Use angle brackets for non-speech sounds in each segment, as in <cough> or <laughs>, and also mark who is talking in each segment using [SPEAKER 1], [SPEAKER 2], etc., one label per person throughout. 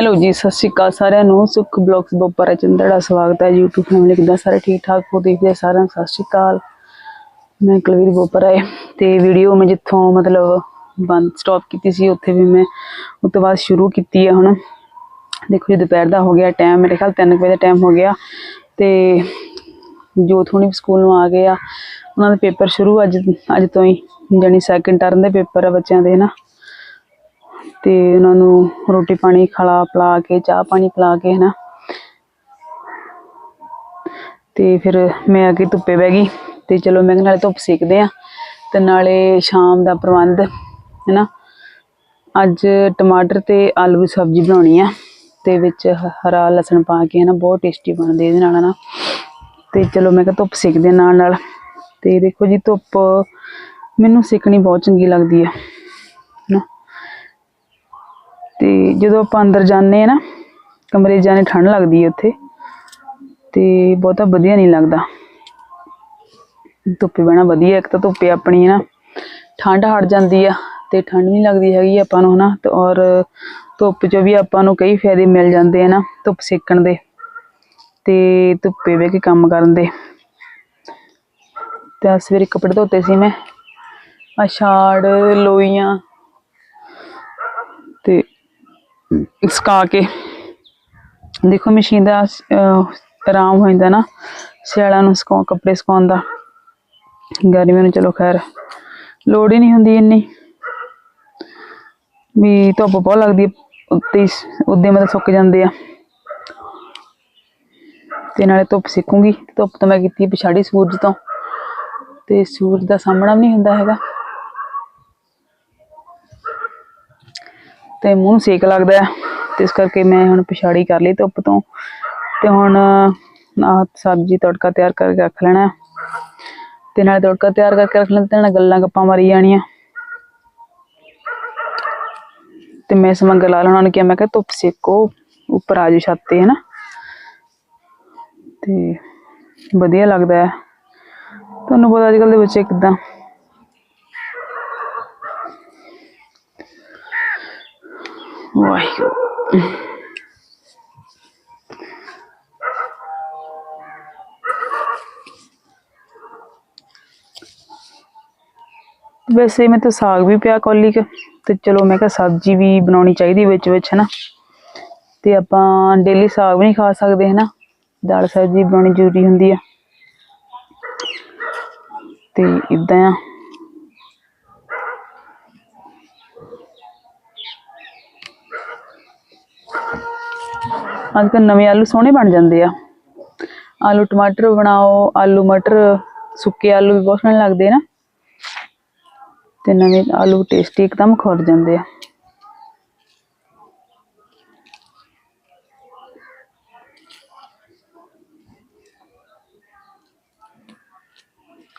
[SPEAKER 1] Hello ਜੀ, ਸਤਿ ਸ਼੍ਰੀ ਅਕਾਲ ਸਾਰਿਆਂ ਨੂੰ। ਸੁਖ ਬਲੌਗਸ ਬੋਪਰਾ ਚੰਦਰ ਦਾ ਸਵਾਗਤ ਹੈ। YouTube ਫੈਮਿਲੀ ਕਿੱਦਾਂ ਸਾਰੇ ਠੀਕ ਠਾਕ ਹੋ? ਦੇਖਦੇ ਸਾਰਿਆਂ ਨੂੰ? ਸਤਿ ਸ਼੍ਰੀ ਅਕਾਲ। ਮੈਂ ਕੁਲਵੀਰ ਬੋਪਰਾ ਹੈ ਤੇ ਵੀਡੀਓ ਮੈਂ ਜਿੱਥੋਂ ਮਤਲਬ ਬੰਦ ਸਟਾਪ ਕੀਤੀ ਸੀ, ਉੱਥੇ ਵੀ ਮੈਂ ਉਸ ਤੋਂ ਬਾਅਦ ਸ਼ੁਰੂ ਕੀਤੀ ਹੈ ਹੁਣ। ਦੇਖੋ ਜੀ, ਦੁਪਹਿਰ ਦਾ ਹੋ ਗਿਆ ਟਾਈਮ ਮੇਰੇ ਖਿਆਲ 3 ਵਜੇ ਦਾ ਟਾਈਮ ਹੋ ਗਿਆ ਤੇ ਜੋਤ ਹੁਣੀ ਸਕੂਲ ਨੂੰ ਆ ਗਏ ਆ। ਉਹਨਾਂ ਦੇ ਪੇਪਰ ਸ਼ੁਰੂ ਅੱਜ ਅੱਜ ਤੋਂ ਹੀ, ਜਾਣੀ ਸੈਕਿੰਡ ਟਰਨ ਦੇ ਪੇਪਰ ਆ ਬੱਚਿਆਂ ਦੇ ਨਾ ਤੇ ਉਹਨਾਂ ਨੂੰ ਰੋਟੀ ਪਾਣੀ ਖਲਾ ਪਿਲਾ ਕੇ, ਚਾਹ ਪਾਣੀ ਪਿਲਾ ਕੇ, ਹਨਾ। ਤੇ ਫਿਰ ਮੈਂ ਆ ਕੇ ਧੁੱਪੇ ਬਹਿ ਗਈ ਤੇ ਚਲੋ ਮੈਂ ਕਿਹਾ ਨਾਲੇ ਧੁੱਪ ਸੇਕਦੇ ਆ ਤੇ ਨਾਲੇ ਸ਼ਾਮ ਦਾ ਪ੍ਰਬੰਧ, ਹੈਨਾ। ਅੱਜ ਟਮਾਟਰ ਤੇ ਆਲੂ ਦੀ ਸਬਜ਼ੀ ਬਣਾਉਣੀ ਆ ਤੇ ਵਿੱਚ ਹਰਾ ਲਸਣ ਪਾ ਕੇ, ਹਨਾ, ਬਹੁਤ ਟੇਸਟੀ ਬਣਦੀ ਇਹਦੇ ਨਾਲ ਨਾ ਤੇ ਚਲੋ ਮੈਂ ਕਿਹਾ ਧੁੱਪ ਸੇਕਦੇ ਆ ਨਾਲ ਨਾਲ ਤੇ ਦੇਖੋ ਜੀ ਧੁੱਪ ਮੈਨੂੰ ਸੇਕਣੀ ਬਹੁਤ ਚੰਗੀ ਲੱਗਦੀ ਆ। ਤੇ ਜਦੋਂ ਆਪਾਂ ਅੰਦਰ ਜਾਂਦੇ ਆ ਨਾ, ਕਮਰੇ ਜਾਣੇ ਠੰਡ ਲੱਗਦੀ ਹੈ ਉੱਥੇ, ਤੇ ਬਹੁਤਾ ਵਧੀਆ ਨਹੀਂ ਲੱਗਦਾ। ਧੁੱਪੇ ਬਹਿਣਾ ਵਧੀਆ, ਇੱਕ ਤਾਂ ਧੁੱਪੇ ਆਪਣੀ ਨਾ, ਠੰਡ ਹਟ ਜਾਂਦੀ ਆ ਤੇ ਠੰਡ ਨਹੀਂ ਲੱਗਦੀ ਹੈਗੀ ਆਪਾਂ ਨੂੰ ਹਨਾ, ਤੇ ਔਰ ਧੁੱਪ 'ਚ ਵੀ ਆਪਾਂ ਨੂੰ ਕਈ ਫਾਇਦੇ ਮਿਲ ਜਾਂਦੇ ਆ ਨਾ, ਧੁੱਪ ਸੇਕਣ ਦੇ ਤੇ ਧੁੱਪੇ ਬਹਿ ਕੇ ਕੰਮ ਕਰਨ ਦੇ। ਤੇ ਸਵੇਰੇ ਕੱਪੜੇ ਧੋਤੇ ਸੀ ਮੈਂ ਆ ਛਾੜ ਲੋਈਆਂ ਤੇ ਸੁਕਾ ਕੇ। ਦੇਖੋ ਮਸ਼ੀਨ ਦਾ ਆਰਾਮ ਹੋ ਜਾਂਦਾ ਨਾ। ਸਿਆਲਾਂ ਨੂੰ ਸੁਕਾ ਕੱਪੜੇ ਸੁਕਾਉਣ ਦਾ। ਗਰਮੀਆਂ ਨੂੰ ਚਲੋ ਖੈਰ, ਲੋੜ ਹੀ ਨਹੀਂ ਹੁੰਦੀ ਇੰਨੀ। ਵੀ ਧੁੱਪ ਬਹੁਤ ਲੱਗਦੀ ਉੱਤੇ ਉੱਦੇ ਮਤਲਬ ਸੁੱਕ ਜਾਂਦੇ ਆ। ਤੇ ਨਾਲੇ ਧੁੱਪ ਸਿੱਕੂਗੀ। ਧੁੱਪ ਤਾਂ ਮੈਂ ਕੀਤੀ ਪਿਛਾੜੀ ਸੂਰਜ ਤੋਂ। ਤੇ ਸੂਰਜ ਦਾ ਸਾਹਮਣਾ ਵੀ ਨਹੀਂ ਹੁੰਦਾ ਹੈਗਾ। ਤੇ ਮੂੰਹ ਨੂੰ ਸੇਕ ਲੱਗਦਾ ਹੈ। ਤੇ ਇਸ ਕਰਕੇ ਮੈਂ ਹੁਣ ਪਿਛਾੜੀ ਕਰ ਲਈ ਧੁੱਪ ਤੋਂ। ਤੇ ਹੁਣ ਆਹ ਸਬਜ਼ੀ ਤੜਕਾ ਤਿਆਰ ਕਰਕੇ ਰੱਖ ਲੈਣਾ ਤੇ ਨਾਲੇ ਤੜਕਾ ਤਿਆਰ ਕਰਕੇ ਰੱਖ ਲੈਣਾ ਤੇ ਨਾਲ ਗੱਲਾਂ ਗੱਪਾਂ ਮਾਰੀ ਜਾਣੀਆਂ। ਤੇ ਮੈਂ ਸਮਾਂ ਗਲਾ ਉਹਨਾਂ ਨੂੰ ਕਿਹਾ, ਮੈਂ ਕਿਹਾ ਧੁੱਪ ਸੇਕੋ, ਉੱਪਰ ਆ ਜਾਓ ਛੱਤ ਤੇ, ਹਨਾ। ਤੇ ਵਧੀਆ ਲੱਗਦਾ ਹੈ। ਤੁਹਾਨੂੰ ਪਤਾ ਅੱਜ ਕੱਲ੍ਹ ਦੇ ਬੱਚੇ ਕਿਦਾਂ? ਵਾਹਿਗੁਰੂ ਵੈਸੇ ਮੈਂ ਤਾਂ ਸਾਗ ਵੀ ਪਿਆ ਕੌਲੀ ਕੁ ਤੇ ਚਲੋ ਮੈਂ ਕਿਹਾ ਸਬਜ਼ੀ ਵੀ ਬਣਾਉਣੀ ਚਾਹੀਦੀ ਵਿੱਚ ਵਿੱਚ ਹਨਾ ਤੇ ਆਪਾਂ ਡੇਲੀ ਸਾਗ ਵੀ ਨਹੀਂ ਖਾ ਸਕਦੇ ਹਨਾ ਦਾਲ ਸਬਜ਼ੀ ਬਣਾਉਣੀ ਜ਼ਰੂਰੀ ਹੁੰਦੀ ਆ। ਤੇ ਇਦਾਂ ਆ। ਅੱਜ ਕੱਲ੍ਹ ਨਵੇਂ ਆਲੂ ਸੋਹਣੇ ਬਣ ਜਾਂਦੇ ਆ। ਆਲੂ ਟਮਾਟਰ ਬਣਾਓ, ਆਲੂ ਮਟਰ, ਸੁੱਕੇ ਆਲੂ ਵੀ ਬਹੁਤ ਸੋਹਣੇ ਲੱਗਦੇ ਨਾ। ਤੇ ਨਵੇਂ ਆਲੂ ਟੇਸਟੀ ਇੱਕਦਮ ਖੁਰ ਜਾਂਦੇ ਆ।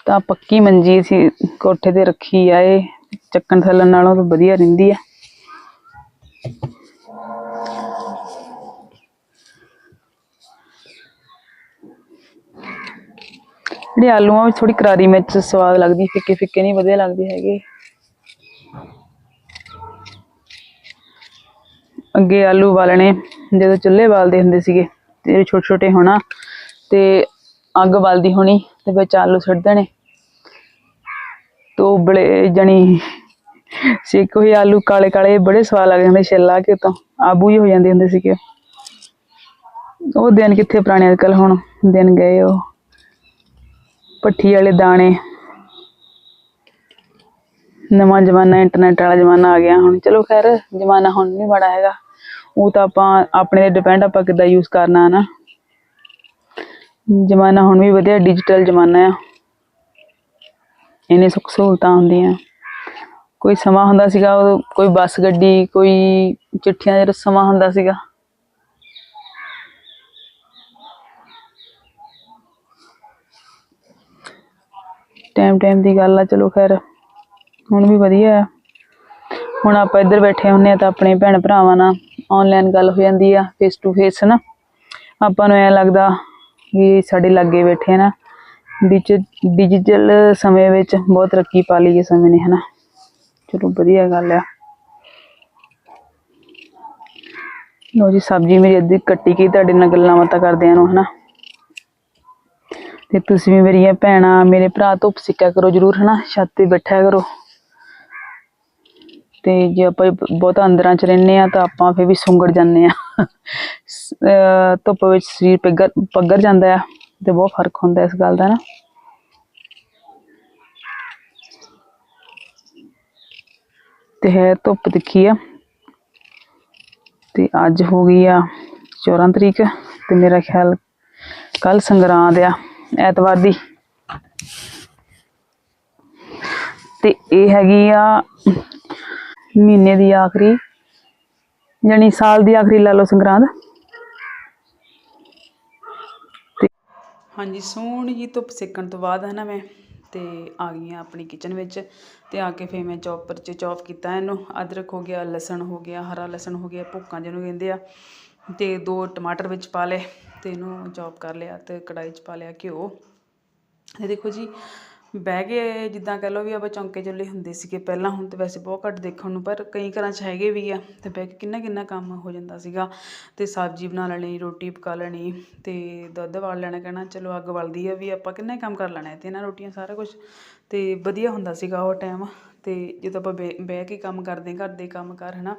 [SPEAKER 1] ਤਾਂ ਪੱਕੀ ਮੰਜੀ ਸੀ, ਕੋਠੇ ਤੇ ਰੱਖੀ ਆ ਇਹ ਚੱਕਣ ਥੱਲਣ ਨਾਲੋਂ ਤਾਂ ਵਧੀਆ ਰਹਿੰਦੀ ਆ। ਜਿਹੜੇ ਆਲੂਆਂ ਵਿੱਚ ਥੋੜੀ ਕਰਾਰੀ ਮਿਰਚ ਸਵਾਦ ਲੱਗਦੀ, ਫਿੱਕੇ ਫਿੱਕੇ ਨਹੀਂ, ਵਧੀਆ ਲੱਗਦੇ ਹੈਗੇ। ਅੱਗੇ ਆਲੂ ਬਾਲਣੇ ਜਦੋਂ ਚੁੱਲ੍ਹੇ ਬਾਲਦੇ ਹੁੰਦੇ ਸੀਗੇ, ਤੇ ਛੋਟੇ ਛੋਟੇ ਹੋਣਾ, ਤੇ ਅੱਗ ਬਲਦੀ ਹੋਣੀ, ਤੇ ਵਿੱਚ ਆਲੂ ਸੁੱਟ ਦੇਣੇ। ਤੋ ਬੜੇ ਜਣੀ ਸੇਕ ਹੋਏ ਆਲੂ ਕਾਲੇ ਕਾਲੇ, ਬੜੇ ਸਵਾਦ ਲੱਗਦੇ ਹੁੰਦੇ ਛਿੱਲਾ ਕੇ ਤਾਂ, ਆਬੂ ਹੀ ਹੋ ਜਾਂਦੇ ਹੁੰਦੇ ਸੀਗੇ। ਉਹ ਦਿਨ ਕਿੱਥੇ ਪੁਰਾਣੇ, ਅੱਜ ਕੱਲ੍ਹ ਹੁਣ, ਦਿਨ ਗਏ ਉਹ। ਪੱਠੀ ਵਾਲੇ ਦਾਣੇ। ਨਵਾਂ ਜ਼ਮਾਨਾ ਇੰਟਰਨੈਟ ਵਾਲਾ ਜ਼ਮਾਨਾ ਆ ਗਿਆ ਹੁਣ। ਚਲੋ ਖੈਰ, ਜ਼ਮਾਨਾ ਹੁਣ ਨਹੀਂ ਬੜਾ ਹੈਗਾ। ਉਹ ਤਾਂ ਆਪਾਂ ਆਪਣੇ ਤੇ ਡਿਪੈਂਡ ਆਪਾਂ ਕਿੱਦਾਂ ਯੂਜ਼ ਕਰਨਾ ਹੈ ਨਾ ਜ਼ਮਾਨਾ ਹੁਣ ਵੀ ਵਧੀਆ ਡਿਜੀਟਲ ਜ਼ਮਾਨਾ ਆ। ਇਹਨੇ ਸੁੱਖ ਸਹੂਲਤਾਂ ਹੁੰਦੀਆਂ। ਕੋਈ ਸਮਾਂ ਹੁੰਦਾ ਸੀਗਾ ਉਦੋਂ ਕੋਈ ਬੱਸ ਗੱਡੀ, ਕੋਈ ਚਿੱਠੀਆਂ ਦਾ ਜਿਹੜਾ ਸਮਾਂ ਹੁੰਦਾ ਸੀਗਾ। ਟਾਈਮ ਟਾਈਮ ਦੀ ਗੱਲ ਆ, ਚਲੋ ਖੈਰ, ਹੁਣ ਵੀ ਵਧੀਆ ਆ। ਹੁਣ ਆਪਾਂ ਇੱਧਰ ਬੈਠੇ ਹੁੰਨੇ ਆ ਤਾਂ ਆਪਣੇ ਭੈਣ ਭਰਾਵਾਂ ਨਾਲ ਆਨਲਾਈਨ ਗੱਲ ਹੋ ਜਾਂਦੀ ਆ ਫੇਸ ਟੂ ਫੇਸ ਨਾ ਆਪਾਂ ਨੂੰ ਐ ਲੱਗਦਾ ਵੀ ਸਾਡੇ ਲਾਗੇ ਬੈਠੇ ਆ ਨਾ ਡਿਜੀਟਲ ਸਮੇਂ ਵਿੱਚ ਬਹੁਤ ਤਰੱਕੀ ਪਾ ਲਈ ਇਸ ਸਮੇਂ ਨੇ, ਹਨਾ। ਚਲੋ ਵਧੀਆ ਗੱਲ ਆ। ਲੋ ਜੀ, ਸਬਜ਼ੀ ਮੇਰੀ ਅੱਧੀ ਕੱਟੀ ਗਈ, ਤੁਹਾਡੇ ਨਾਲ ਗੱਲਾਂ ਬਾਤਾਂ ਕਰਦੇ ਕਰਦਿਆਂ ਨੂੰ ਹਨਾ। ਤੇ ਤੁਸੀਂ ਵੀ ਮੇਰੀਆਂ ਭੈਣਾਂ, ਮੇਰੇ ਭਰਾ ਧੁੱਪ ਸਿੱਕਿਆ ਕਰੋ ਜਰੂਰ, ਹਨਾ? ਛੱਤ ਤੇ ਬੈਠਿਆ ਕਰੋ। ਤੇ ਜੇ ਆਪਾਂ ਬਹੁਤ ਅੰਦਰਾਂ ਚ ਰਹਿੰਦੇ ਆ ਤਾਂ ਆਪਾਂ ਫੇਰ ਵੀ ਸੁੰਗੜ ਜਾਂਦੇ ਆ ਧੁੱਪ ਵਿੱਚ ਸਰੀਰ ਪਿੱਗਰ, ਪੱਗਰ ਜਾਂਦਾ ਆ ਤੇ ਬਹੁਤ ਫ਼ਰਕ ਹੁੰਦਾ ਇਸ ਗੱਲ ਦਾ ਨਾ। ਤੇ ਹੈ ਧੁੱਪ ਦਿਖੀ ਆ। ਤੇ ਅੱਜ ਹੋ ਗਈ ਆ 14 ਤਰੀਕ ਤੇ ਮੇਰਾ ਖਿਆਲ ਕੱਲ ਸੰਗਰਾਂਦ ਆ। ਐਤਵਾਰ ਦੀ। ਤੇ ਇਹ ਹੈਗੀ ਆ ਮਹੀਨੇ ਦੀ ਆਖਰੀ, ਜਾਣੀ ਸਾਲ ਦੀ ਆਖਰੀ ਲਾ ਲਓ ਸੰਗਰਾਂਦ। ਹਾਂਜੀ, ਸੋਹਣੀ ਜੀ ਧੁੱਪ ਸੇਕਣ ਤੋਂ ਬਾਅਦ ਹੈ ਨਾ ਮੈਂ, ਤੇ ਆ ਗਈ ਹਾਂ ਆਪਣੀ ਕਿਚਨ ਵਿੱਚ, ਤੇ ਆ ਕੇ ਫੇਰ ਮੈਂ ਚੌਪਰ 'ਚ ਚੌਪ ਕੀਤਾ ਇਹਨੂੰ, ਅਦਰਕ ਹੋ ਗਿਆ, ਲਸਣ ਹੋ ਗਿਆ, ਹਰਾ ਲਸਣ ਹੋ ਗਿਆ ਭੁੱਕਾਂ ਜਿਹਨੂੰ ਕਹਿੰਦੇ ਆ, ਤੇ ਦੋ ਟਮਾਟਰ ਵਿੱਚ ਪਾ ਲਏ। ਤੇ ਇਹਨੂੰ ਚੌਪ ਕਰ ਲਿਆ ਤੇ ਕੜਾਈ 'ਚ ਪਾ ਲਿਆ ਘਿਓ। ਇਹ ਦੇਖੋ ਜੀ, ਬਹਿ ਕੇ ਜਿੱਦਾਂ ਕਹਿ ਲਓ ਵੀ ਆਪਾਂ ਚੌਂਕੇ ਚੁੱਲ੍ਹੇ ਹੁੰਦੇ ਸੀਗੇ ਪਹਿਲਾਂ, ਹੁਣ ਤਾਂ ਵੈਸੇ ਬਹੁਤ ਘੱਟ ਦੇਖਣ ਨੂੰ, ਪਰ ਕਈ ਘਰਾਂ 'ਚ ਹੈਗੇ ਵੀ ਆ ਤੇ ਬਹਿ ਕੇ ਕਿੰਨਾ ਕਿੰਨਾ ਕੰਮ ਹੋ ਜਾਂਦਾ ਸੀਗਾ। ਤੇ ਸਬਜ਼ੀ ਬਣਾ ਲੈਣੀ, ਰੋਟੀ ਪਕਾ ਲੈਣੀ ਤੇ ਦੁੱਧ ਵਾਲ ਲੈਣਾ, ਕਹਿਣਾ ਚਲੋ ਅੱਗ ਬਲਦੀ ਆ ਵੀ ਆਪਾਂ ਕਿੰਨਾ ਹੀ ਕੰਮ ਕਰ ਲੈਣਾ ਤੇ ਨਾ ਰੋਟੀਆਂ ਸਾਰਾ ਕੁਝ ਤੇ ਵਧੀਆ ਹੁੰਦਾ ਸੀਗਾ ਉਹ ਟਾਈਮ ਤੇ ਜਦੋਂ ਆਪਾਂ ਬਹਿ ਬਹਿ ਕੇ ਕੰਮ ਕਰਦੇ, ਘਰ ਦੇ ਕੰਮ ਕਰ, ਹਨਾ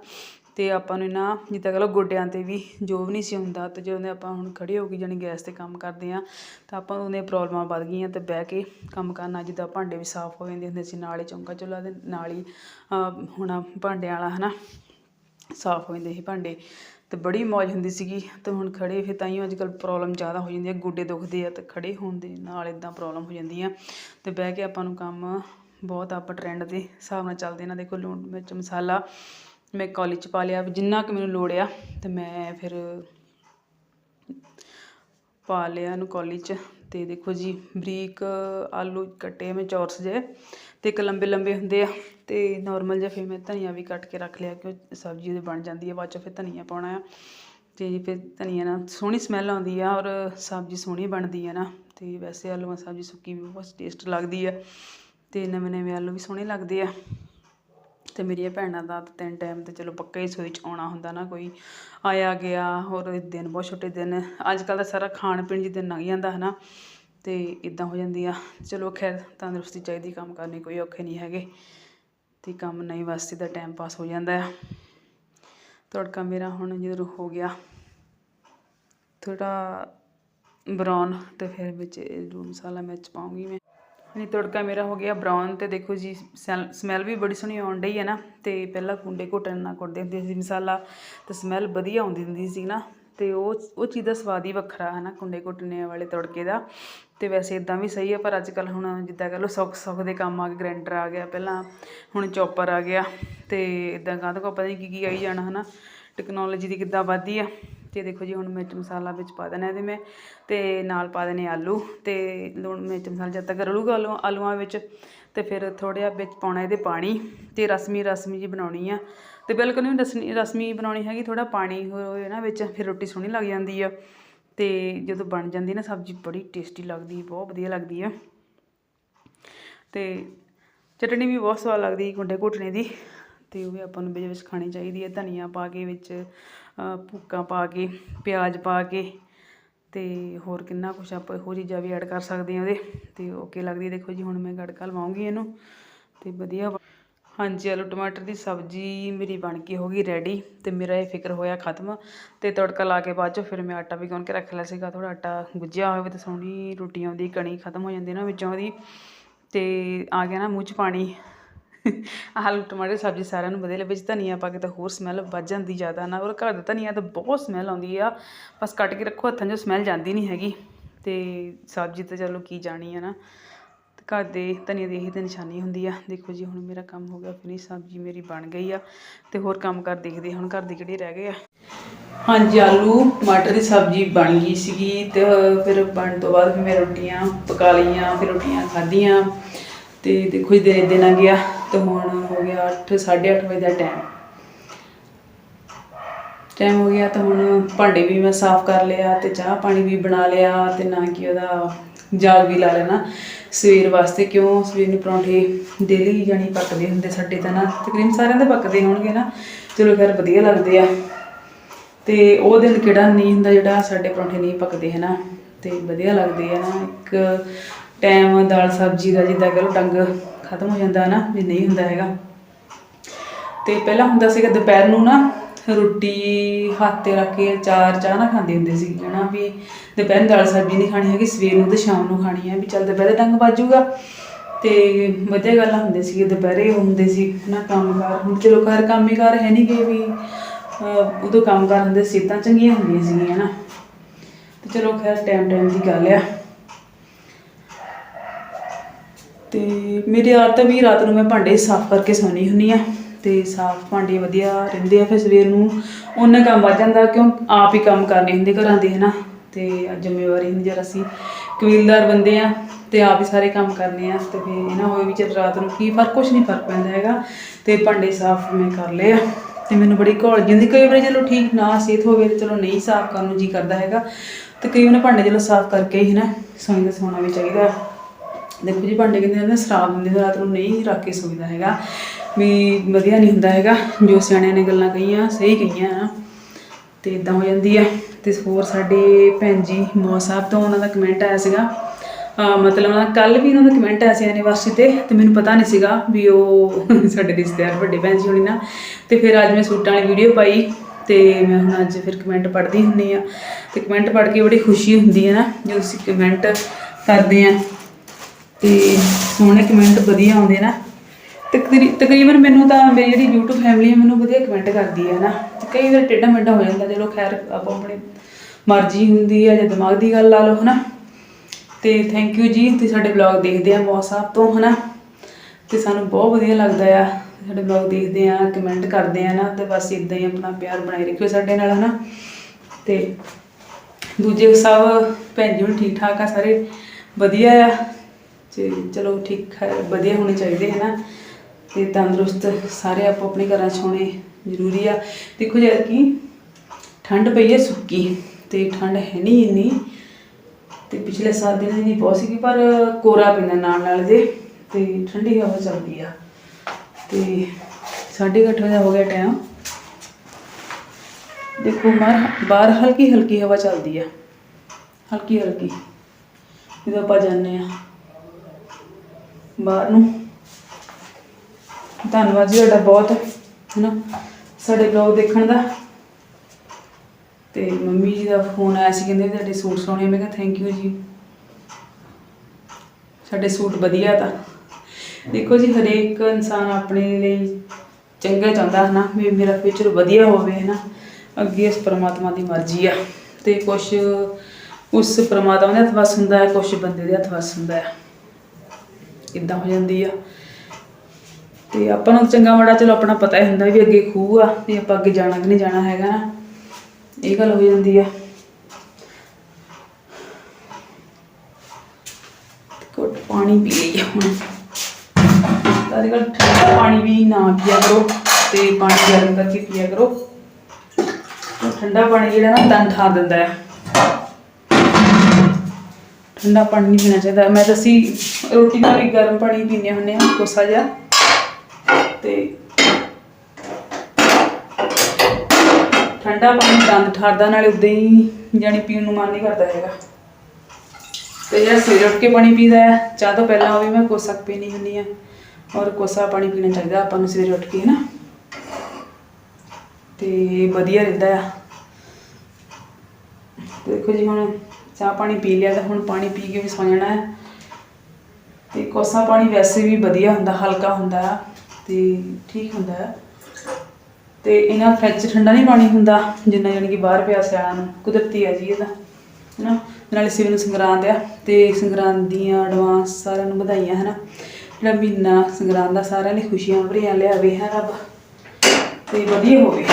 [SPEAKER 1] ਅਤੇ ਆਪਾਂ ਨੂੰ ਇਹਨਾਂ ਜਿੱਦਾਂ ਕਹਿ ਲਓ ਗੋਡਿਆਂ ਤੇ ਵੀ ਜੋ ਵੀ ਨਹੀਂ ਸੀ ਹੁੰਦਾ ਅਤੇ ਜਦੋਂ ਦੇ ਆਪਾਂ ਹੁਣ ਖੜ੍ਹੇ ਹੋ ਕੇ ਜਾਣੀ ਗੈਸ ਤੇ ਕੰਮ ਕਰਦੇ ਹਾਂ, ਤਾਂ ਆਪਾਂ ਨੂੰ ਉਹਦੀਆਂ ਪ੍ਰੋਬਲਮਾਂ ਵੱਧ ਗਈਆਂ ਅਤੇ ਬਹਿ ਕੇ ਕੰਮ ਕਰਨਾ ਜਿੱਦਾਂ ਭਾਂਡੇ ਵੀ ਸਾਫ਼ ਹੋ ਜਾਂਦੇ ਹੁੰਦੇ ਸੀ, ਨਾਲ ਹੀ ਚੌਂਕਾ ਚੁੱਲ੍ਹਾ ਦੇ ਨਾਲ ਹੀ ਹੁਣ ਭਾਂਡਿਆਂ ਵਾਲਾ ਹੈ ਨਾ ਸਾਫ਼ ਹੋ ਜਾਂਦੇ ਸੀ ਭਾਂਡੇ, ਤੇ ਬੜੀ ਮੌਜ ਹੁੰਦੀ ਸੀਗੀ, ਤੇ ਹੁਣ ਖੜੇ ਫਿਰ ਤਾਂ ਹੀ ਅੱਜ ਕੱਲ੍ਹ ਪ੍ਰੋਬਲਮ ਜ਼ਿਆਦਾ ਹੋ ਜਾਂਦੀ ਹੈ ਗੋਡੇ ਦੁਖਦੇ ਆ, ਤੇ ਖੜੇ ਹੋਣ ਦੇ ਨਾਲ ਇਦਾਂ ਪ੍ਰੋਬਲਮ ਹੋ ਜਾਂਦੀ ਆ, ਤੇ ਬਹਿ ਕੇ ਆਪਾਂ ਨੂੰ ਕੰਮ ਬਹੁਤ ਆਪਾਂ ਟ੍ਰੈਂਡ ਦੇ ਹਿਸਾਬ ਨਾਲ ਚੱਲਦੇ ਨਾ, ਦੇਖੋ ਲੂਣ ਮਿਰਚ ਮਸਾਲਾ ਮੈਂ ਕੌਲੀ ਚ ਪਾ ਲਿਆ, ਜਿੰਨਾ ਕੁ ਮੈਨੂੰ ਲੋੜ ਆ ਅਤੇ ਮੈਂ ਫਿਰ ਪਾ ਲਿਆ ਇਹਨੂੰ ਕੌਲੀ 'ਚ। ਅਤੇ ਦੇਖੋ ਜੀ, ਬਰੀਕ ਆਲੂ ਕੱਟੇ ਮੈਂ ਚੌਰਸ ਜੇ ਅਤੇ ਇੱਕ ਲੰਬੇ ਲੰਬੇ ਹੁੰਦੇ ਆ ਅਤੇ ਨਾਰਮਲ ਜਿਹਾ ਫਿਰ ਮੈਂ ਧਨੀਆ ਵੀ ਕੱਟ ਕੇ ਰੱਖ ਲਿਆ ਕਿ ਉਹ ਸਬਜ਼ੀ ਉਹਦੀ ਬਣ ਜਾਂਦੀ ਹੈ ਬਾਅਦ 'ਚ ਫਿਰ ਧਨੀਆ ਪਾਉਣਾ ਆ। ਅਤੇ ਫਿਰ ਧਨੀਆ ਨਾਲ ਸੋਹਣੀ ਸਮੈਲ ਆਉਂਦੀ ਆ, ਔਰ ਸਬਜ਼ੀ ਸੋਹਣੀ ਬਣਦੀ ਆ ਨਾ ਅਤੇ ਵੈਸੇ ਆਲੂਆਂ ਸਬਜ਼ੀ ਸੁੱਕੀ ਵੀ ਬਹੁਤ ਟੇਸਟ ਲੱਗਦੀ ਆ ਅਤੇ ਨਵੇਂ ਨਵੇਂ ਆਲੂ ਵੀ ਸੋਹਣੇ ਲੱਗਦੇ ਆ। ਅਤੇ ਮੇਰੀਆਂ ਭੈਣਾਂ ਦਾ ਤਾਂ ਤਿੰਨ ਟਾਈਮ ਤਾਂ ਚਲੋ ਪੱਕਾ ਹੀ ਰਸੋਈ 'ਚ ਆਉਣਾ ਹੁੰਦਾ ਨਾ ਕੋਈ। ਆਇਆ ਗਿਆ, ਹੋਰ ਦਿਨ ਬਹੁਤ ਛੋਟੇ ਦਿਨ। ਅੱਜ ਕੱਲ੍ਹ ਤਾਂ ਸਾਰਾ ਖਾਣ ਪੀਣ ਜਿੱਦਾਂ ਲੰਘ ਜਾਂਦਾ ਹੈ ਨਾ ਅਤੇ ਇੱਦਾਂ ਹੋ ਜਾਂਦੀ ਆ। ਚਲੋ ਖੈਰ, ਤੰਦਰੁਸਤੀ ਚਾਹੀਦੀ ਕੰਮ ਕਰਨੀ ਕੋਈ ਔਖੇ ਨਹੀਂ ਹੈਗੇ। ਅਤੇ ਕੰਮ ਨਹੀਂ ਵਾਸਤੇ ਦਾ ਟਾਈਮ ਪਾਸ ਹੋ ਜਾਂਦਾ ਆ। ਤੜਕਾ ਮੇਰਾ ਹੁਣ ਜਦੋਂ ਹੋ ਗਿਆ, ਥੋੜ੍ਹਾ ਬਰਾਊਨ ਅਤੇ ਫਿਰ ਵਿੱਚ ਲੂਣ ਮਸਾਲਾ ਮਿਰਚ ਪਾਉਂਗੀ ਮੈਂ। ਨਹੀਂ, ਤੜਕਾ ਮੇਰਾ ਹੋ ਗਿਆ ਬਰਾਊਨ ਤੇ ਦੇਖੋ ਜੀ ਸਮੈਲ ਵੀ ਬੜੀ ਸੋਹਣੀ ਆਉਣ ਡਈ ਹੈ ਨਾ, ਤੇ ਪਹਿਲਾਂ ਕੁੰਡੇ ਘੁੱਟਣ ਨਾਲ ਕੁੱਟਦੇ ਹੁੰਦੇ ਸੀ ਮਸਾਲਾ, ਤੇ ਸਮੈਲ ਵਧੀਆ ਆਉਂਦੀ ਹੁੰਦੀ ਸੀ ਨਾ, ਤੇ ਉਹ ਉਹ ਚੀਜ਼ ਦਾ ਸਵਾਦ ਹੀ ਵੱਖਰਾ ਹੈ ਨਾ, ਕੁੰਡੇ ਘੁੱਟਣੇ ਵਾਲੇ ਤੜਕੇ ਦਾ, ਤੇ ਵੈਸੇ ਇਦਾਂ ਵੀ ਸਹੀ ਹੈ ਪਰ ਅੱਜ ਕੱਲ ਹੁਣ ਜਿੱਦਾਂ ਕਹ ਲਓ ਸੌਖ ਸੌਖ ਦੇ ਕੰਮ ਆ ਗਏ ਗ੍ਰਾਈਂਡਰ ਆ ਗਿਆ, ਪਹਿਲਾਂ ਹੁਣ ਚੌਪਰ ਆ ਗਿਆ, ਤੇ ਇਦਾਂ ਕਾਹਦੇ ਕੋ ਪਤਾ ਨਹੀਂ ਕੀ ਕੀ ਆਈ ਜਾਣਾ, ਹਨਾ ਟੈਕਨੋਲੋਜੀ ਦੀ ਕਿੱਦਾਂ ਵੱਧਦੀ ਆ ਤੇ ਦੇਖੋ ਜੀ, ਹੁਣ ਮਿਰਚ ਮਸਾਲਾ ਵਿੱਚ ਪਾ ਦੇਣਾ ਇਹਦੇ ਮੈਂ ਤੇ ਨਾਲ ਪਾ ਦੇਣੇ ਆਲੂ ਤੇ ਲੂਣ ਮਿਰਚ ਮਸਾਲਾ, ਜਦ ਤੱਕ ਰਲੂਗਾ ਆਲੂ ਆਲੂਆਂ ਵਿੱਚ ਤੇ ਫਿਰ ਥੋੜ੍ਹਾ ਵਿੱਚ ਪਾਉਣਾ ਇਹਦੇ ਪਾਣੀ ਤੇ ਰਸਮੀ ਰਸਮੀ ਜੀ ਬਣਾਉਣੀ ਆ ਤੇ ਬਿਲਕੁਲ ਨਹੀਂ ਰਸਮੀ ਰਸਮੀ ਬਣਾਉਣੀ ਹੈਗੀ ਥੋੜਾ ਪਾਣੀ ਹੋਏ ਨਾ ਵਿੱਚ, ਫਿਰ ਰੋਟੀ ਸੋਹਣੀ ਲੱਗ ਜਾਂਦੀ ਆ ਤੇ ਜਦੋਂ ਬਣ ਜਾਂਦੀ ਨਾ ਸਬਜ਼ੀ ਬੜੀ ਟੇਸਟੀ ਲੱਗਦੀ, ਬਹੁਤ ਵਧੀਆ ਲੱਗਦੀ ਆ। ਤੇ ਚਟਣੀ ਵੀ ਬਹੁਤ ਸਵਾਦ ਲੱਗਦੀ ਗੁੰਡੇ ਘੁੱਟਣੇ ਦੀ ਤੇ ਉਹ ਵੀ ਆਪਾਂ ਨੂੰ ਵਿੱਚ ਖਾਣੀ ਚਾਹੀਦੀ ਹੈ ਧਨੀਆ ਪਾ ਕੇ ਵਿੱਚ ਅਹ, ਪਾ ਕੇ ਪਿਆਜ਼ ਪਾ ਕੇ ਤੇ ਹੋਰ ਕਿੰਨਾ ਕੁਛ ਆਪਾਂ ਹੋਰ ਚੀਜ਼ਾਂ ਵੀ ਐਡ ਕਰ ਸਕਦੇ ਹਾਂ ਉਹਦੇ। ਤੇ ਓਕੇ ਲੱਗਦੀ ਦੇਖੋ ਜੀ ਹੁਣ ਮੈਂ ਗੜਕਾ ਲਵਾਉਂਗੀ ਇਹਨੂੰ ਤੇ ਵਧੀਆ ਹਾਂਜੀ ਆਲੂ ਟਮਾਟਰ ਦੀ ਸਬਜ਼ੀ ਮੇਰੀ ਬਣ ਕੇ ਹੋ ਗਈ ਰੈਡੀ ਤੇ ਮੇਰਾ ਇਹ ਫਿਕਰ ਹੋਇਆ ਖਤਮ ਤੇ ਤੜਕਾ ਲਾ ਕੇ ਬਾਅਦ ਚੋਂ ਫਿਰ ਮੈਂ ਆਟਾ ਵੀ ਗੁੰਨ ਕੇ ਰੱਖ ਲਿਆ ਸੀਗਾ। ਥੋੜਾ ਆਟਾ ਗੁੱਝਿਆ ਹੋਵੇ ਤਾਂ ਸੋਹਣੀ ਰੋਟੀ ਆਉਂਦੀ ਕਣੀ ਖਤਮ ਹੋ ਜਾਂਦੀ ਨਾ ਵਿੱਚੋਂ ਦੀ ਤੇ ਆ ਗਿਆ ਨਾ ਮੂੰਹ 'ਚ ਪਾਣੀ। ਆਲੂ ਟਮਾਟਰ ਦੀ ਸਬਜ਼ੀ ਸਾਰਿਆਂ ਨੂੰ ਵਧੀਆ ਲੱਗੇ ਵਿੱਚ ਧਨੀਆ ਪਾ ਕੇ ਤਾਂ ਹੋਰ ਸਮੈਲ ਵੱਜ ਜਾਂਦੀ ਜ਼ਿਆਦਾ ਨਾ, ਔਰ ਘਰ ਦਾ ਧਨੀਆ ਤਾਂ ਬਹੁਤ ਸਮੈਲ ਆਉਂਦੀ ਆ, ਬਸ ਕੱਟ ਕੇ ਰੱਖੋ, ਹੱਥਾਂ 'ਚੋਂ ਸਮੈਲ ਜਾਂਦੀ ਨਹੀਂ ਹੈਗੀ, ਤੇ ਸਬਜ਼ੀ ਤਾਂ ਚਲੋ ਕੀ ਜਾਣੀ ਆ ਨਾ, ਤੇ ਘਰ ਦੇ ਧਨੀਆ ਦੀ ਇਹੀ ਤਾਂ ਨਿਸ਼ਾਨੀ ਹੁੰਦੀ ਆ, ਦੇਖੋ ਜੀ ਹੁਣ ਮੇਰਾ ਕੰਮ ਹੋ ਗਿਆ ਫਿਨਿਸ਼ ਸਬਜ਼ੀ ਮੇਰੀ ਬਣ ਗਈ ਆ, ਤੇ ਹੋਰ ਕੰਮ ਕਰ ਦੇਖਦੇ ਹੁਣ ਘਰ ਦੇ ਕਿਹੜੇ ਰਹਿ ਗਏ ਆ। ਹਾਂਜੀ, ਆਲੂ, ਟਮਾਟਰ ਦੀ ਸਬਜ਼ੀ ਬਣ ਗਈ ਸੀਗੀ, ਤੇ ਫਿਰ ਬਣਨ ਤੋਂ ਬਾਅਦ ਫਿਰ ਮੈਂ ਰੋਟੀਆਂ ਪਕਾ ਲਈਆਂ, ਫਿਰ ਰੋਟੀਆਂ ਖਾਧੀਆਂ, ਤੇ ਦੇਖੋ ਜੀ ਦਿਨ ਦਿਨ ਆ ਗਿਆ ਤੇ ਹੁਣ ਹੋ ਗਿਆ 8 8:30 ਵਜੇ ਦਾ ਟਾਈਮ ਟਾਈਮ ਹੋ ਗਿਆ ਤਾਂ ਹੁਣ ਭਾਂਡੇ ਵੀ ਮੈਂ ਸਾਫ਼ ਕਰ ਲਿਆ ਤੇ ਚਾਹ ਪਾਣੀ ਵੀ ਬਣਾ ਲਿਆ ਤੇ ਨਾ ਕਿ ਉਹਦਾ ਜਾਗ ਵੀ ਲਾ ਲੈਣਾ। ਸਵੇਰ ਵਾਸਤੇ ਕਿਉਂ? ਸਵੇਰ ਨੂੰ ਪਰੌਂਠੇ ਡੇਲੀ ਜਾਣੀ ਪੱਕਦੇ ਹੁੰਦੇ ਸਾਡੇ ਤਾਂ ਨਾ। ਤਕਰੀਬਨ ਸਾਰਿਆਂ ਦੇ ਪੱਕਦੇ ਹੋਣਗੇ ਨਾ। ਚਲੋ ਖੈਰ ਵਧੀਆ ਲੱਗਦੇ ਆ। ਤੇ ਉਹ ਦਿਨ ਕਿਹੜਾ ਨਹੀਂ ਹੁੰਦਾ ਜਿਹੜਾ ਸਾਡੇ ਪਰੌਂਠੇ ਨਹੀਂ ਪੱਕਦੇ, ਹਨਾ? ਤੇ ਵਧੀਆ ਲੱਗਦੇ ਆ ਨਾ। ਇੱਕ ਟਾਈਮ ਦਾਲ ਸਬਜ਼ੀ ਦਾ ਜਿੱਦਾਂ ਕਰੋ ਡੰਗ ਖਤਮ ਹੋ ਜਾਂਦਾ ਨਾ, ਵੀ ਨਹੀਂ ਹੁੰਦਾ ਹੈਗਾ। ਤੇ ਪਹਿਲਾਂ ਹੁੰਦਾ ਸੀਗਾ ਦੁਪਹਿਰ ਨੂੰ ਨਾ, ਰੋਟੀ, ਹੱਥ ਤੇ ਰੱਖ ਕੇ ਚਾਰ ਚਾਹ ਨਾ ਖਾਂਦੇ ਹੁੰਦੇ ਸੀ, ਹਨਾ, ਵੀ ਦੁਪਹਿਰ ਨੂੰ ਦਾਲ ਸਬਜ਼ੀ ਨਹੀਂ ਖਾਣੀ ਹੈਗੀ, ਸਵੇਰ ਨੂੰ ਤੇ ਸ਼ਾਮ ਨੂੰ ਖਾਣੀ ਹੈ, ਵੀ ਚੱਲ ਦੁਪਹਿਰੇ ਡੰਗ ਬਾਜੂਗਾ ਤੇ ਵਧੀਆ ਗੱਲਾਂ ਹੁੰਦੇ ਸੀ ਦੁਪਹਿਰੇ ਹੁੰਦੇ ਸੀ ਨਾ ਕੰਮਕਾਰ। ਹੁਣ ਚਲੋ ਘਰ ਕੰਮਕਾਰ ਹੈ ਨਹੀਂ ਗਏ ਵੀ, ਅਹ ਉਦੋਂ ਕੰਮਕਾਰ ਹੁੰਦੇ ਸੀ, ਤਾਂ ਚੰਗੀਆਂ ਹੁੰਦੀਆਂ ਸੀਗੀਆਂ, ਹਨਾ। ਤੇ ਚਲੋ ਖੈਰ ਟਾਈਮ ਟਾਈਮ ਦੀ ਗੱਲ ਆ। ਤੇ ਮੇਰੀ ਆਦਤ ਵੀ ਰਾਤ ਨੂੰ ਮੈਂ ਭਾਂਡੇ ਸਾਫ਼ ਕਰਕੇ ਸੌਣੀ ਹੁੰਨੀ ਆ ਤੇ ਸਾਫ਼ ਭਾਂਡੇ ਵਧੀਆ ਰਹਿੰਦੇ ਆ ਫਿਰ ਸਵੇਰ ਨੂੰ। ਉਹਨਾਂ ਕੰਮ ਵੱਧ ਜਾਂਦਾ ਕਿਉਂ? ਆਪ ਹੀ ਕੰਮ ਕਰਨੇ ਹੁੰਦੇ ਘਰਾਂ ਦੇ, ਹਨਾ? ਤੇ ਅੱਜ ਜ਼ਿੰਮੇਵਾਰੀ ਹੁੰਦੀ ਜਦ ਅਸੀਂ ਕਬੀਲਦਾਰ ਬੰਦੇ ਆ ਤੇ ਆਪ ਹੀ ਸਾਰੇ ਕੰਮ ਕਰਨੇ ਆ ਤੇ ਫਿਰ ਇਹ ਨਾ ਹੋਏ ਵੀ ਚੱਲ ਰਾਤ ਨੂੰ ਕੀ ਫ਼ਰਕ, ਕੁਛ ਨਹੀਂ ਫ਼ਰਕ ਪੈਂਦਾ ਹੈਗਾ ਤੇ ਭਾਂਡੇ ਸਾਫ਼ ਮੈਂ ਕਰ ਲਏ ਆ। ਤੇ ਮੈਨੂੰ ਬੜੀ ਘੋਲ ਜਾਂਦੀ ਕਈ ਵਾਰੀ ਚਲੋ ਠੀਕ ਨਾ ਸਿਹਤ ਹੋਵੇ ਤੇ ਚਲੋ ਨਹੀਂ ਸਾਫ਼ ਕਰਨ ਨੂੰ ਜੀ ਕਰਦਾ ਹੈਗਾ ਤੇ ਕਈ ਵਾਰ ਭਾਂਡੇ ਚਲੋ ਸਾਫ਼ ਕਰਕੇ ਹੀ ਨਾ ਸੌਂਦਾ ਸੌਣਾ ਵੀ ਚਾਹੀਦਾ। ਦੇਖੋ ਜੀ ਭਾਂਡੇ ਕਹਿੰਦੇ ਨੇ, ਸ਼ਰਾਬ ਦਿੰਦੇ ਰਾਤ ਨੂੰ ਨਹੀਂ ਰੱਖ ਕੇ ਸੌਂਦਾ ਹੈਗਾ। ਵੀ ਵਧੀਆ ਨਹੀਂ ਹੁੰਦਾ ਹੈਗਾ, ਜੋ ਸਿਆਣਿਆਂ ਨੇ ਗੱਲਾਂ ਕਹੀਆਂ, ਸਹੀ ਕਹੀਆਂ ਆ। ਤੇ ਇਦਾਂ ਹੋ ਜਾਂਦੀ ਆ। ਤੇ ਹੋਰ ਸਾਡੇ ਭੈਣ ਜੀ, ਮੋ ਸਾਹਿਬ ਤੋਂ ਉਹਨਾਂ ਦਾ ਕਮੈਂਟ ਆਇਆ ਸੀਗਾ। ਮਤਲਬ ਨਾ ਕੱਲ ਵੀ ਉਹਨਾਂ ਦਾ ਕਮੈਂਟ ਆਇਆ ਸੀ ਐਨੀਵਰਸਰੀ ਤੇ ਤੇ ਮੈਨੂੰ ਪਤਾ ਨਹੀਂ ਸੀਗਾ ਵੀ ਉਹ <laughs> ਸਾਡੇ ਰਿਸ਼ਤੇਦਾਰ ਵੱਡੇ ਭੈਣ ਜੀ ਹੋਣੀ ਨਾ। ਤੇ ਫਿਰ ਅੱਜ ਮੈਂ ਸੂਟਾਂ ਵਾਲੀ ਵੀਡੀਓ ਪਾਈ, ਤੇ ਮੈਂ ਹੁਣ ਅੱਜ ਫਿਰ ਕਮੈਂਟ ਪੜ੍ਹਦੀ ਹੁੰਨੀ ਆ। ਤੇ ਕਮੈਂਟ ਪੜ੍ਹ ਕੇ ਬੜੀ ਖੁਸ਼ੀ ਹੁੰਦੀ ਹੈ ਨਾ ਜਦੋਂ ਅਸੀਂ ਕਮੈਂਟ ਕਰਦੇ ਆ। ਤੇ ਸੋਹਣੇ ਕਮੈਂਟ ਵਧੀਆ ਆਉਂਦੇ ਨਾ ਤਕਰੀ- ਤਕਰੀਬਨ ਮੈਨੂੰ ਤਾਂ ਮੇਰੀ ਜਿਹੜੀ YouTube ਫੈਮਿਲੀ ਹੈ ਮੈਨੂੰ ਵਧੀਆ ਕਮੈਂਟ ਕਰਦੀ ਹੈ ਨਾ। ਤੇ ਕਈ ਵਾਰ ਟੇਢਾ ਮੇਢਾ ਹੋ ਜਾਂਦਾ, ਚਲੋ ਖੈਰ ਆਪੋ ਆਪਣੀ ਮਰਜ਼ੀ ਹੁੰਦੀ ਹੈ ਜਾਂ ਦਿਮਾਗ ਦੀ ਗੱਲ ਲਾ ਲਓ, ਹਨਾ। ਤੇ ਥੈਂਕ ਯੂ ਜੀ, ਤੁਸੀਂ ਸਾਡੇ ਬਲੌਗ ਦੇਖਦੇ ਆ WhatsApp ਤੋਂ, ਹਨਾ। ਤੇ ਸਾਨੂੰ ਬਹੁਤ ਵਧੀਆ ਲੱਗਦਾ ਆ, ਸਾਡੇ ਬਲੌਗ ਦੇਖਦੇ ਆ ਕਮੈਂਟ ਕਰਦੇ ਆ ਨਾ, ਤੇ ਬਸ ਇਦਾਂ ਹੀ ਆਪਣਾ ਪਿਆਰ ਬਣਾਈ ਰੱਖਿਓ ਸਾਡੇ ਨਾਲ, ਹਨਾ। ਤੇ ਦੂਜੇ ਸਭ ਭੈਣ ਜੀ ਠੀਕ ਠਾਕ ਆ, ਸਾਰੇ ਵਧੀਆ ਆ। ਤੇ ਚਲੋ ਠੀਕ ਹੈ, ਵਧੀਆ ਹੋਣੇ ਚਾਹੀਦੇ ਹੈ ਨਾ ਤੇ ਤੰਦਰੁਸਤ ਸਾਰੇ ਆਪੋ ਆਪਣੇ ਘਰਾਂ 'ਚ ਹੋਣੇ ਜ਼ਰੂਰੀ ਆ। ਦੇਖੋ ਜਦ ਕਿ ਠੰਡ ਪਈ ਹੈ, ਸੁੱਕੀ, ਤੇ ਠੰਡ ਹੈ ਨਹੀਂ ਇੰਨੀ। ਤੇ ਪਿਛਲੇ ਸਾਲ ਦਿਨ ਦੀ ਨਹੀਂ ਬਹੁਤ ਸੀਗੀ, ਪਰ ਕੋਰਾ ਪੈਂਦਾ ਨਾਲ ਨਾਲ ਦੇ ਤੇ ਠੰਡੀ ਹਵਾ ਚੱਲਦੀ ਆ। ਤੇ 8:30 ਵਜੇ ਹੋ ਗਿਆ ਟਾਈਮ ਦੇਖੋ ਬਾਹਰ ਬਾਹਰ ਹਲਕੀ ਹਲਕੀ ਹਵਾ ਚੱਲਦੀ ਆ। ਹਲਕੀ ਹਲਕੀ ਜਦੋਂ ਆਪਾਂ ਜਾਂਦੇ ਆ। ਬਾਹਰ ਨੂੰ। ਧੰਨਵਾਦ ਜੀ ਤੁਹਾਡਾ ਬਹੁਤ, ਹਨਾ? ਸਾਡੇ ਬਲੌਗ ਦੇਖਣ ਦਾ। ਤੇ ਮੰਮੀ ਜੀ ਦਾ ਫੋਨ ਆਇਆ ਸੀ, ਕਹਿੰਦੇ ਵੀ ਤੁਹਾਡੇ ਸੂਟ ਸੋਹਣੇ ਮੈਂ ਕਿਹਾ ਥੈਂਕ ਯੂ ਜੀ। ਸਾਡੇ ਸੂਟ ਵਧੀਆ ਤਾਂ। ਦੇਖੋ ਜੀ, ਹਰੇਕ ਇਨਸਾਨ ਆਪਣੇ ਲਈ ਚੰਗਾ ਚਾਹੁੰਦਾ ਹੈ ਨਾ ਵੀ ਮੇਰਾ ਫਿਊਚਰ ਵਧੀਆ ਹੋਵੇ ਹੈ ਨਾ ਅੱਗੇ ਇਸ ਪਰਮਾਤਮਾ ਦੀ ਮਰਜ਼ੀ ਆ। ਤੇ ਕੁਝ ਉਸ ਪਰਮਾਤਮਾ ਦੇ ਹੱਥ ਵਸ ਹੁੰਦਾ ਹੈ ਕੁਝ ਬੰਦੇ ਦੇ ਹੱਥ ਵਸ ਹੁੰਦਾ ਹੈ। ਕਿੱਦਾਂ ਹੋ ਜਾਂਦੀ ਆ। ਤੇ ਆਪਾਂ ਨੂੰ ਚੰਗਾ ਮਾੜਾ ਚਲੋ ਆਪਣਾ ਪਤਾ ਹੀ ਹੁੰਦਾ ਵੀ ਅੱਗੇ ਖੂਹ ਆ ਵੀ ਆਪਾਂ ਅੱਗੇ ਜਾਣਾ ਕਿ ਨਹੀਂ ਜਾਣਾ ਹੈਗਾ ਨਾ। ਇਹ ਗੱਲ ਹੋ ਜਾਂਦੀ ਆ। ਕੋਟ ਪਾਣੀ ਪੀ ਲਈ ਹੁਣ। ਅੱਜ ਕੱਲ੍ਹ ਠੰਡਾ ਪਾਣੀ ਵੀ ਨਾ ਪੀਆ ਕਰੋ ਤੇ ਪਾਣੀ ਗਰਮ ਕਰਕੇ ਪੀਆ ਕਰੋ। ਠੰਡਾ ਪਾਣੀ ਜਿਹੜਾ ਨਾ ਤਨ ਠਾ ਦਿੰਦਾ ਹੈ ਠੰਡਾ ਪਾਣੀ ਨਹੀਂ ਪੀਣਾ ਚਾਹੀਦਾ। ਮੈਂ ਤਾਂ ਅਸੀਂ ਰੋਟੀ ਨਾਲ ਵੀ ਗਰਮ ਪਾਣੀ ਪੀਂਦੇ ਹੁੰਦੇ ਹਾਂ, ਕੋਸਾ ਜਿਹਾ। ਤੇ ਠੰਡਾ ਪਾਣੀ ਦੰਦ ਠਾਰਦਾ, ਨਾਲੇ ਉਦਾਂ ਹੀ ਜਾਣੀ ਪੀਣ ਨੂੰ ਮਨ ਨਹੀਂ ਕਰਦਾ ਹੈਗਾ। ਤੇ ਜਿਹੜਾ ਸਵੇਰੇ ਉੱਠ ਕੇ ਪਾਣੀ ਪੀਦਾ ਹੈ, ਚਾਹ ਤੋਂ ਪਹਿਲਾਂ ਉਹ ਵੀ ਮੈਂ ਕੋਸਾ ਕੁ ਪੀਣੀ ਹੁੰਦੀ ਆ ਔਰ ਕੋਸਾ ਪਾਣੀ ਪੀਣਾ ਚਾਹੀਦਾ ਆਪਾਂ ਨੂੰ ਸਵੇਰੇ ਉੱਠ ਕੇ ਨਾ ਤੇ ਵਧੀਆ ਰਹਿੰਦਾ ਆ। ਦੇਖੋ ਜੀ ਹੁਣ ਚਾਹ ਪਾਣੀ ਪੀ ਲਿਆ ਤਾਂ ਹੁਣ ਪਾਣੀ ਪੀ ਕੇ ਵੀ ਸੌ ਜਾਣਾ ਹੈ। ਤੇ ਕੋਸਾ ਪਾਣੀ ਵੈਸੇ ਵੀ ਵਧੀਆ ਹੁੰਦਾ, ਹਲਕਾ ਹੁੰਦਾ ਆ ਤੇ ਠੀਕ ਹੁੰਦਾ ਹੈ ਤੇ ਇਹਨਾਂ ਫ੍ਰਿਜ 'ਚ ਠੰਡਾ ਨਹੀਂ ਪਾਣੀ ਹੁੰਦਾ, ਜਿੰਨਾ ਜਾਣੀ ਕਿ ਬਾਹਰ ਪਿਆ ਸਿਆਲਾਂ ਨੂੰ, ਕੁਦਰਤੀ ਆ ਜੀ ਇਹਦਾ ਹੈਨਾ? ਨਾਲੇ ਸਿਵਨ ਨੂੰ ਸੰਗਰਾਂਦ ਆ, ਤੇ ਸੰਗਰਾਂਦ ਦੀਆਂ ਐਡਵਾਂਸ ਸਾਰਿਆਂ ਨੂੰ ਵਧਾਈਆਂ, ਹਨਾ? ਜਿਹੜਾ ਮਹੀਨਾ ਸੰਗਰਾਂਦ ਦਾ ਸਾਰਿਆਂ ਲਈ ਖੁਸ਼ੀਆਂ ਭਰੀਆਂ ਲਿਆਵੇ, ਹੈ ਰੱਬ? ਤੇ ਵਧੀਆ ਹੋਵੇ।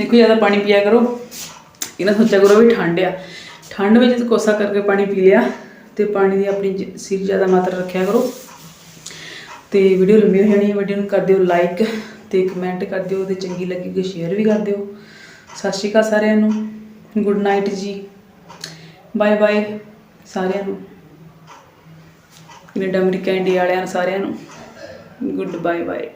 [SPEAKER 1] ਦੇਖੋ ਜ਼ਿਆਦਾ ਪਾਣੀ ਪੀਆ ਕਰੋ। ਇਹਨਾਂ ਸੋਚਿਆ ਕਰੋ ਵੀ ਠੰਡ ਆ। ਠੰਡ ਵਿੱਚ ਕੋਸਾ ਕਰਕੇ ਪਾਣੀ ਪੀ ਲਿਆ ਤੇ ਪਾਣੀ ਦੀ ਆਪਣੀ ਜ- ਜ਼ਿਆਦਾ ਮਾਤਰਾ ਰੱਖਿਆ ਕਰੋ। ਤੇ ਵੀਡੀਓ ਲੰਬੀ ਹੋ ਜਾਣੀ ਹੈ। ਵੀਡੀਓ ਨੂੰ ਕਰ ਦਿਓ ਲਾਈਕ ਤੇ ਕਮੈਂਟ ਕਰ ਦਿਓ ਤੇ ਚੰਗੀ ਲੱਗੀ ਕਿ ਸ਼ੇਅਰ ਵੀ ਕਰ ਦਿਓ। ਸਤਿ ਸ਼੍ਰੀ ਅਕਾਲ ਸਾਰਿਆਂ ਨੂੰ। ਗੁੱਡ ਨਾਈਟ ਜੀ। ਬਾਏ ਬਾਏ ਸਾਰਿਆਂ ਨੂੰ। ਕੈਨੇਡਾ, ਅਮਰੀਕਾ, ਇੰਡੀਆ ਵਾਲਿਆਂ ਨੂੰ ਸਾਰਿਆਂ ਨੂੰ। Good bye bye